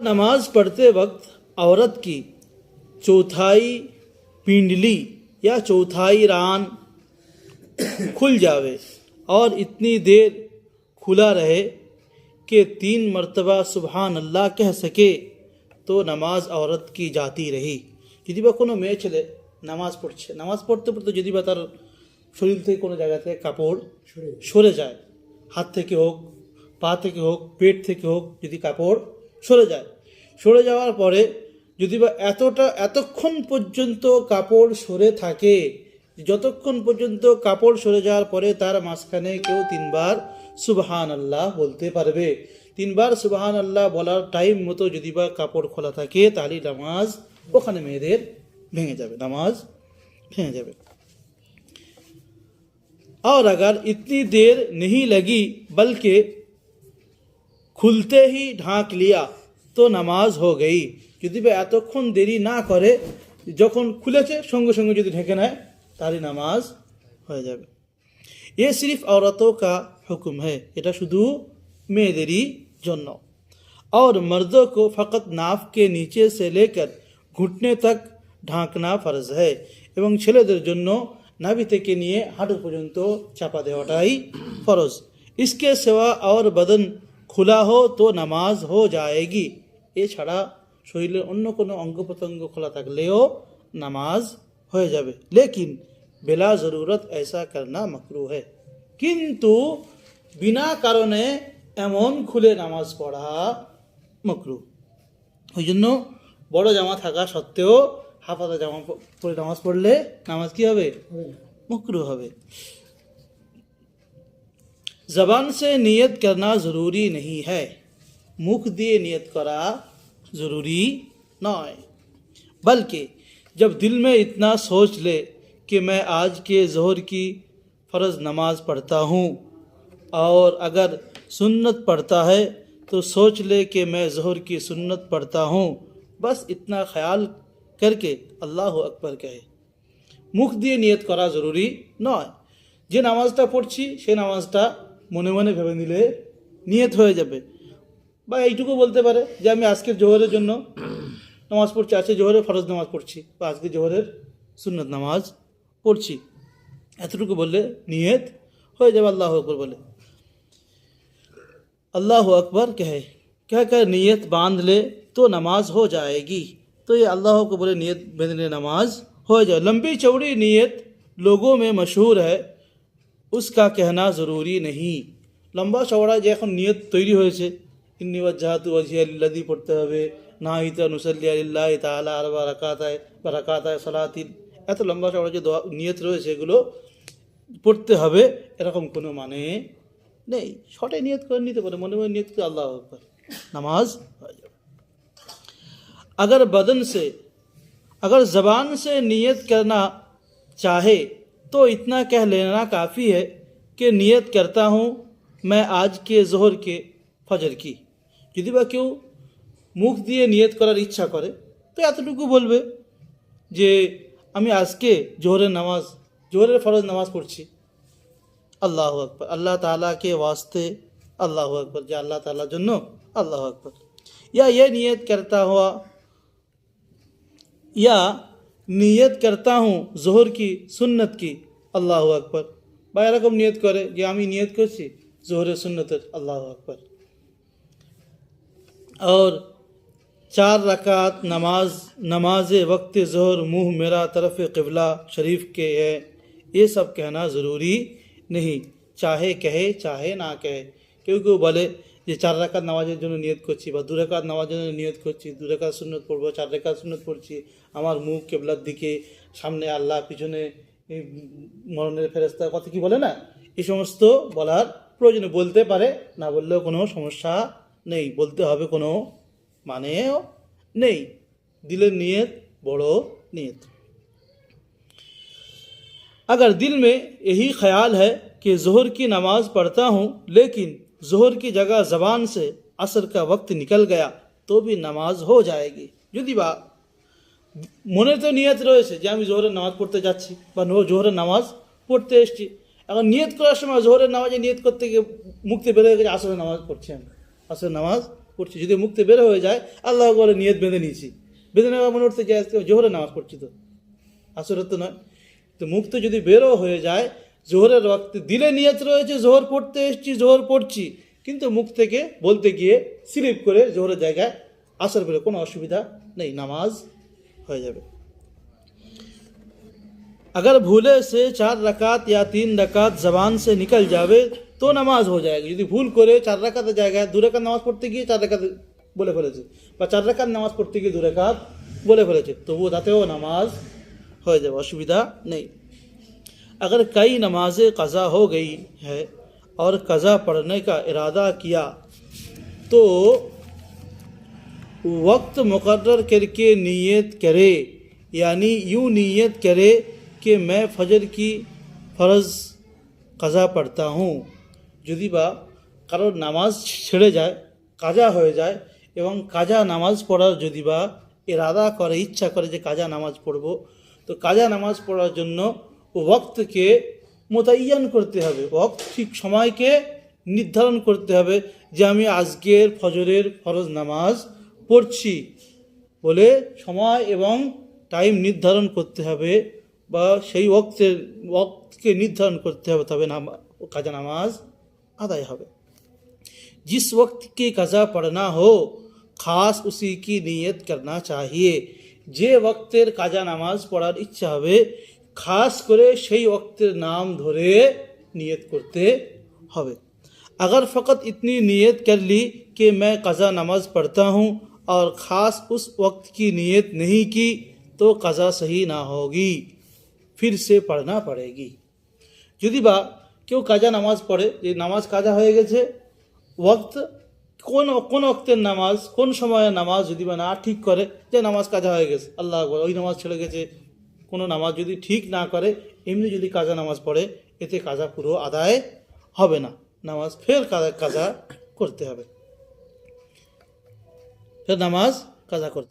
نماز پڑھتے وقت عورت کی چوتھائی پینڈلی یا چوتھائی ران کھل جاوے اور اتنی دیر کھلا رہے کہ تین مرتبہ سبحان اللہ کہہ سکے تو نماز عورت کی جاتی رہی۔ جدی بہ کونوں میں چلے نماز پڑھ نماز پڑھتے پڑھتے جدی بہ تر شریل تھے کون جگہ تھے کپوڑ شورے جائے۔ ہاتھ تھے کے ہوک پاتھے کے ہوگ پیٹ تھے کے ہوگ جدی کپوڑ সরে যায় সরে যাওয়ার পরে যদি বা এতটা এতক্ষণ পর্যন্ত কাপড় সরে থাকে যতক্ষণ পর্যন্ত কাপড় সরে যাওয়ার পরে তার মাঝখানে কেউ তিনবার সুবহান আল্লাহ বলতে পারবে তিনবার সুবহান আল্লাহ বলার টাইম মতো যদি বা কাপড় খোলা থাকে তাহলে নামাজ ওখানে মেয়েদের ভেঙে যাবে নামাজ ভেঙে যাবে और अगर इतनी देर नहीं लगी बल्कि খুলতে হি ঢাক লিয়া তো নামাজ হো গই যদি বা এতক্ষণ দেরি না করে যখন খুলেছে সঙ্গে সঙ্গে যদি ঢেকে নেয় তাহলে নামাজ হয়ে যাবে ये सिर्फ औरतों का हुक्म है এটা শুধু মেয়েদেরই জন্য और मर्दों को फ़कत नाफ के नीचे से लेकर घुटने तक ঢাকনা ফরজ है এবং ছেলেদের জন্য নাভি থেকে নিয়ে হাঁটু পর্যন্ত চাপা দেওয়াটাই ফরজ इसके सिवा और बदन খোলা হো তো নামাজ হো যায়গি। এছাড়া শরীরের অন্য কোনো অঙ্গ প্রত্যঙ্গ খোলা থাকলেও নামাজ হয়ে যাবে। লেকিন বেলা জরুরত এসা করনা মকরু হে কিন্তু বিনা কারণে এমন খুলে নামাজ পড়া মকরু। ওই জন্য বড় জামা থাকা সত্ত্বেও হাফাতা জামা পরে নামাজ পড়লে নামাজ কি হবে? মকরু হবে। زبان سے نیت کرنا ضروری نہیں ہے۔ مکھ دیے نیت کرا ضروری نہ آئے بلکہ جب دل میں اتنا سوچ لے کہ میں آج کے ظہر کی فرض نماز پڑھتا ہوں، اور اگر سنت پڑھتا ہے تو سوچ لے کہ میں ظہر کی سنت پڑھتا ہوں۔ بس اتنا خیال کر کے اللہ اکبر کہے۔ মুখ দিয়ে নিয়ত করা জরুরি নয় যে নামাজটা পড়ছি سے নামাজটা من منے بھلے نیت ہو جائے بھائی ٹوکو بولتے پڑے جی ہمیں آج کے جوہر نماز پڑھ چیز جوہر فروز نماز پڑھ چاہیے آج کے جوہر سنت نماز پڑھتی اتو بولے نیت ہو جائے اللہ اکبر بولے اللہ اکبر کہے کہہ کہ نیت باندھ لے تو نماز ہو جائے گی تو یہ اللہ کو بولے نیت بے دلے نماز ہو جائے لمبی چوڑی نیت لوگوں میں مشہور ہے उसका कहना ज़रूरी नहीं লম্বা চওড়া যে এখন নিয়ত তৈরি হয়েছে ইন্নি ওয়াজ্জাহাতু ওয়াজহিয়া লিল্লাযী পড়তে হবে নাহিতা নুসাল্লি আলিল্লাহি তাআলা আরবা রাকাতায় বা রাকাতায় সালাতিন এত লম্বা চওড়া যে দোয়া নিয়ত রয়েছে এগুলো পড়তে হবে এরকম কোনো মানে নেই শটে নিয়ত করে নিতে পারে মনে মনে নিয়ত করে আল্লাহ আকবার নামাজ হয়ে যাবে अगर बदन से अगर ज़बान से नियत करना चाहे تو اتنا کہہ لینا کافی ہے کہ نیت کرتا ہوں میں آج کے زہر کے فجر کی۔ یو کیوں؟ موک دیئے نیت کرار اچھا کرے۔ تو یا ایتوک بولو جے ہمیں آج کے جہر نماز جہر فرض نماز پڑھیں اللہ اکبر، اللہ تعالیٰ کے واسطے اللہ اکبر۔ جا اللہ تعالیٰ جنو، اللہ اکبر۔ یا یہ نیت کرتا ہوا یا نیت کرتا ہوں ظہر کی، سنت کی۔ اللہ اکبر۔ বা نیت کرے করে যে আমি নিয়ত করছি زہر سنت، اللہ اکبر۔ اور چار رکعت نماز نماز وقت ظہر، منہ میرا، طرف قبلہ شریف کے ہے۔ یہ سب کہنا ضروری نہیں۔ چاہے کہے، چاہے نہ کہے۔ کیونکہ بھلے যে চার রাকাত নামাজের জন্য নিয়ত করছি বা দু রাকাত নামাজের জন্য নিয়ত করছি দু রাকাত সুন্নত পড়বো চার রাকাত সুন্নত পড়ছি আমার মুখ কেবলার দিকে সামনে আল্লাহ পিছনে এই মরণের ফেরেস্তার কথা কি বলে না এই সমস্ত বলার প্রয়োজনে বলতে পারে না বললেও কোনো সমস্যা নেই বলতে হবে কোনো মানেও নেই দিলের নিয়ত বড় নিয়ত अगर दिल में यही ख्याल है कि ज़ोहर की नमाज पढ़ता हूँ लेकिन ज़ोहर की जगह ज़बान से असर का वक्त निकल गया तो भी नमाज हो जाएगी যদি বা মনে তো নিয়ত রয়েছে যে আমি জোহরের নামাজ পড়তে যাচ্ছি বা নো জোহরের নামাজ পড়তে এসেছি এখন নিয়ত করার সময় জোহরের নামাজে নিয়ত করতে গিয়ে মুক্তি বেরোয় গেছে আসরের নামাজ পড়ছি আমি আসরের নামাজ পড়ছি যদি মুখ থেকে বের হয়ে যায় আল্লাহ বলে নিয়ত বেঁধে নিয়েছি বেঁধে নেওয়া মনে উঠতে যায় আজকে জোহরের নামাজ পড়ছি তো আসরের তো নয় তো মুখ তো যদি বেরো হয়ে যায় জোহরের ওয়াক্ত দিলে নিয়ত রয়েছে জোহর পড়তে এসেছি জোহর পড়ছি কিন্তু মুখ থেকে বলতে গিয়ে স্লিপ করে জোহরের জায়গায় আসর বেরো কোনো অসুবিধা নেই নামাজ হয়ে যাবে अगर भूले से चार रकात या तीन रकात जबान से निकल जावे তো নামাজ হয়ে যায়গে যদি ভুল করে চার রাকাতে জায়গায় দু রাকাত নামাজ পড়তে গিয়ে চার রাকাত বলে ফেলেছে বা চার রাকাত নামাজ পড়তে গিয়ে দু রাকাত বলে ফেলেছে তবুও তাতেও নামাজ হয়ে যাবে অসুবিধা নেই اگر کئی نمازیں قضا ہو گئی ہے اور قضا پڑھنے کا ارادہ کیا، تو وقت مقرر کر کے نیت کرے یعنی یوں نیت کرے کہ میں فجر کی فرض قضا پڑھتا ہوں۔ جدی با کر نماز چھڑے جائے، قضا ہوئے جائے اوم قضا نماز پڑھا جدی با ارادہ کرے اچھا کرے جے قضا نماز پڑھو۔ تو قضا نماز پڑھا جنوں ওয়াক্তকে মোতায়ন করতে হবে ওয়াক্ত ঠিক সময়কে নির্ধারণ করতে হবে যে আমি আজকের ফজরের ফরজ নামাজ পড়ছি বলে সময় এবং টাইম নির্ধারণ করতে হবে বা সেই ওক্তের ওক্তকে নির্ধারণ করতে হবে তবে নামা কাজা নামাজ আদায় হবে जिस वक्त की कज़ा पढ़ना हो খাস উসি কি নিয়ত করনা চাহিয়ে যে ওক্তের কাজা নামাজ পড়ার ইচ্ছা হবে খাস করে সেই ওক্তের নাম ধরে নিয়ত করতে হবে अगर फ़कत इतनी नियत कर ली कि मैं कज़ा नमाज पढ़ता हूँ और ख़ास उस वक्त की नियत नहीं की तो कज़ा सही ना होगी फिर से पढ़ना पड़ेगी যদি বা কেউ কাজা নামাজ পড়ে যে নামাজ কাজা হয়ে গেছে ওয়াক্ত কোন কোন অক্তের নামাজ কোন সময়ের নামাজ যদি বা না ঠিক করে যে নামাজ কাজা হয়ে গেছে আল্লাহ আকবর ওই নামাজ ছেড়ে গেছে কোনো নামাজ যদি ঠিক না করে, এমনি যদি কাজা নামাজ পড়ে, এতে কাজা পুরো আদায় হবে না। নামাজ ফের কাজা কাজা করতে হবে। ফের নামাজ কাজা করতে